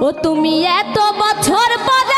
ও তুমি এত বছর পরে